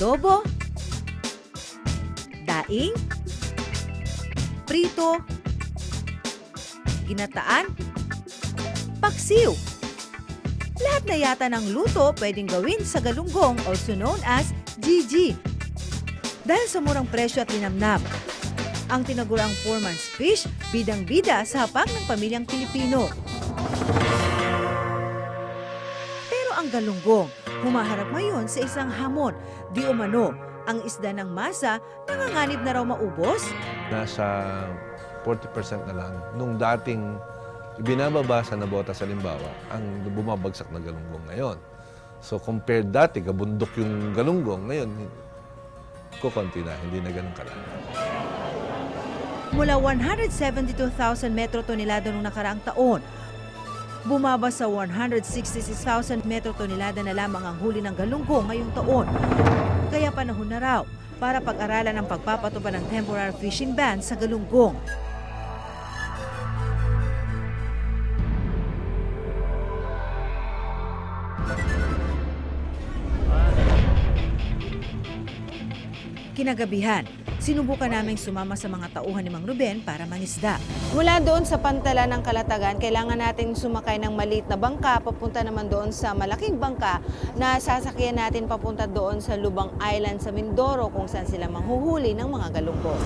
adobo, daing, prito, ginataan, paksiw. Lahat na yata ng luto pwedeng gawin sa galunggong also known as GG. Dahil sa murang presyo at linamnam, ang tinagurang four months fish bidang-bida sa hapag ng pamilyang Pilipino. Pero ang galunggong, humaharap ngayon sa isang hamon. Di umano, ang isda ng masa nanganganib na raw maubos? Nasa 40% na lang. Nung dating ibinababa sa nabota sa limbawa, ang bumabagsak na galunggong ngayon. So compared dati, kabundok yung galunggong, ngayon, kukonti na, hindi na ganun kalaki. Mula 172,000 metro tonelada noong nakaraang taon, bumaba sa 166,000 metro tonelada na lamang ang huli ng galunggong ngayong taon. Kaya panahon na raw para pag-aralan ang pagpapatupad ng temporary fishing ban sa galunggong. Kinagabihan, sinubukan naming sumama sa mga tauhan ni Mang Ruben para mangisda. Mula doon sa pantala ng Kalatagan, kailangan natin sumakay ng maliit na bangka papunta naman doon sa malaking bangka na sasakyan natin papunta doon sa Lubang Island sa Mindoro kung saan sila manghuhuli ng mga galunggong.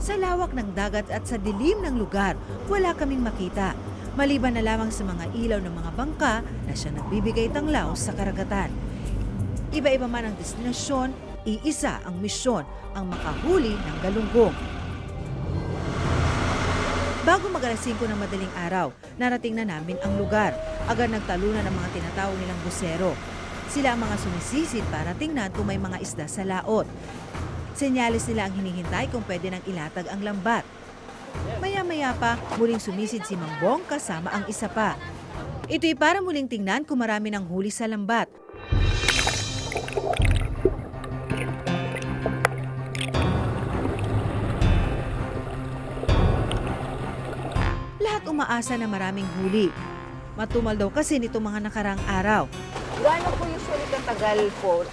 Sa lawak ng dagat at sa dilim ng lugar, wala kaming makita. Maliban na lamang sa mga ilaw ng mga bangka na siya nagbibigay tanglaw sa karagatan. Iba-iba man ang destinasyon, iisa ang misyon, ang makahuli ng galunggong. Bago mag alas 5 ng madaling araw, narating na namin ang lugar. Agad nagtalunan ang mga tinatawag nilang busero. Sila ang mga sumisisid para tingnan kung may mga isda sa laot. Senyalis nila ang hinihintay kung pwede nang ilatag ang lambat. Maya-maya pa, muling sumisid si Mangbong kasama ang isa pa. Ito'y para muling tingnan kung marami ng huli sa lambat. Umaasa na maraming huli. Matumal daw kasi nito mga nakarang araw. Gaano po usually katagal po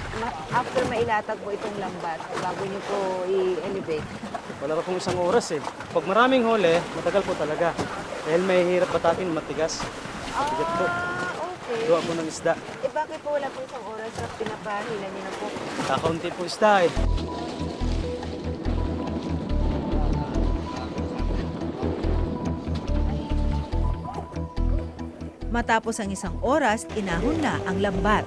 after mailatag po itong lambat bago niyo po i-elevate? Wala pa pong isang oras eh. Pag maraming huli, matagal po talaga. Dahil may hirap batakin, matigas. Bigat po. Ah, okay. Gawa po ng isda. Eh bakit po wala po isang oras na pinapahila niyo na po? Kakaunti po isda eh. Matapos ang isang oras, inahon na ang lambat.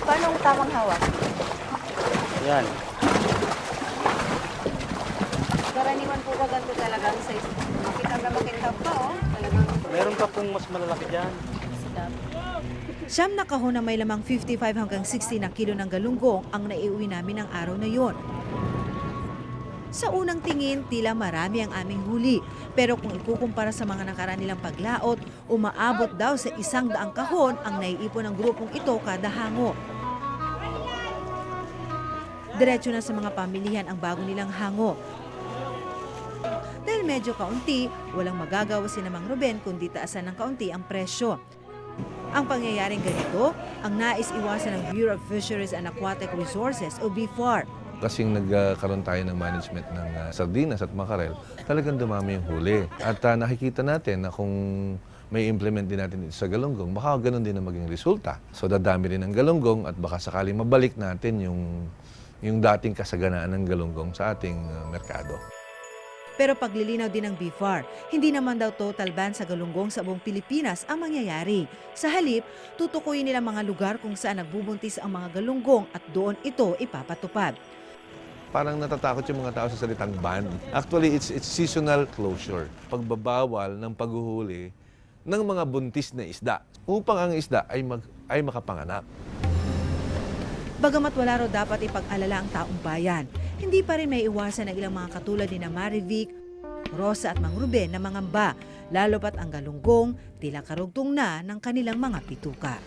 Paano ang tamang hawak? Yan. Karaniwan po ba ganito talagang sa makita na makita pa oh? Talagang Meron pa pong mas malalaki dyan. Siyam na kahon na may lamang 55 hanggang 60 na kilo ng galunggong ang naiuwi namin ng araw na yon. Sa unang tingin, tila marami ang aming huli. Pero kung ikukumpara sa mga nakaraan nilang paglaot, umaabot daw sa isang daang kahon ang naiipon ng grupong ito kada hango. Diretso na sa mga pamilihan ang bago nilang hango. Dahil medyo kaunti, walang magagawa si Mang Ruben kundi taasan ng kaunti ang presyo. Ang pangyayaring ganito, ang nais iwasan ng Bureau of Fisheries and Aquatic Resources o BFAR. Kasing nagkaroon tayo ng management ng ah, sardinas at makarel, talagang dumami yung huli. At ah, nakikita natin na kung may implement din natin ito sa galunggong, baka ganun din ang maging resulta. So dadami rin ang galunggong at baka sakaling mabalik natin yung, yung dating kasaganaan ng galunggong sa ating ah, merkado. Pero paglilinaw din ng BFAR, hindi naman daw total ban sa galunggong sa buong Pilipinas ang mangyayari. Sa halip, tutukuyin nila mga lugar kung saan nagbubuntis ang mga galunggong at doon ito ipapatupad. Parang natatakot yung mga tao sa salitang ban. Actually, it's, it's seasonal closure. Pagbabawal ng paghuhuli ng mga buntis na isda upang ang isda ay, mag, ay makapanganak. Bagamat wala raw dapat ipag-alala ang taong bayan, hindi pa rin may iwasan ng ilang mga katulad ni na Marivic, Rosa at Mang Ruben na mangamba, lalo pat ang galunggong tila karugtong na ng kanilang mga pituka.